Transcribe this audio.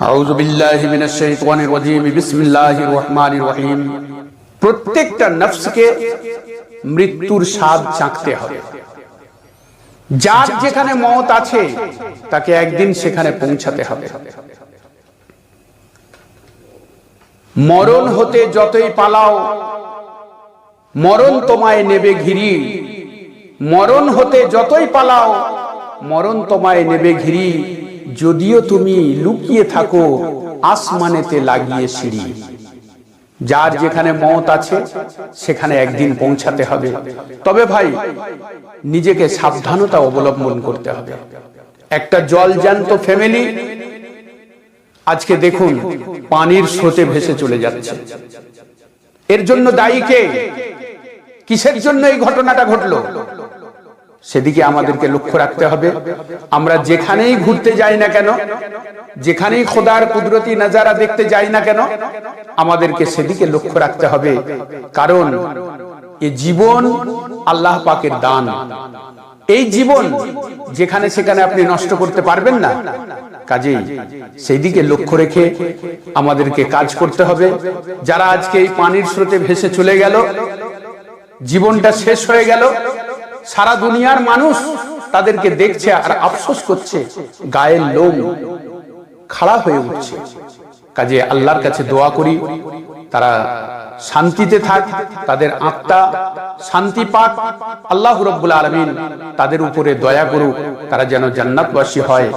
আউযু বিল্লাহি মিনাশ শাইতানির রাজীম, বিসমিল্লাহির রহমানির রহিম। প্রত্যেকটা নফসকে মৃত্যুর স্বাদ চাখতে হবে। যার যেখানে মত আছে, তাকে একদিন সেখানে পৌঁছাতে হবে। মরণ হতে যতই পালাও, মরণ তোমায় নেবে ঘিরি। মরণ হতে যতই পালাও, মরণ তোমায় নেবে ঘিরি। যদিও তুমি লুকিয়ে থাকো, আসমানেতে লাগিয়ে সিঁড়ি। যার যেখানে মত আছে, সেখানে একদিন পৌঁছাতে হবে। তবে ভাই, নিজেকে সাবধানতা অবলম্বন করতে হবে। একটা জল জ্যান্ত ফ্যামিলি, আজকে দেখুন, পানির স্রোতে ভেসে চলে যাচ্ছে। এর জন্য দায়ী কে? কিসের জন্য এই ঘটনাটা ঘটলো? সেদিকে আমাদেরকে লক্ষ্য রাখতে হবে। আমরা যেখানেই ঘুরতে যাই না কেন, যেখানেই খোদার কুদরতি নাজারা দেখতে যাই না কেন, আমাদেরকে সেদিকে লক্ষ্য রাখতে হবে। কারণ এ জীবন আল্লাহ পাকের দান। এই জীবন যেখানে সেখানে আপনি নষ্ট করতে পারবেন না। কাজেই সেই দিকে লক্ষ্য রেখে আমাদেরকে কাজ করতে হবে। যারা আজকে এই পানির স্রোতে ভেসে চলে গেল, জীবনটা শেষ হয়ে গেল সারা দুনিয়ার মানুষ তাদেরকে দেখছে আর আফসোস করছে, গায়ের লোম খাড়া হয়ে উঠছে। কাজে আল্লাহর কাছে দোয়া করি, তারা শান্তিতে থাক, তাদের আত্মা শান্তি পাক। আল্লাহ রব্বুল আলমিন তাদের উপরে দয়া করুক, তারা যেন জান্নাতবাসী হয়।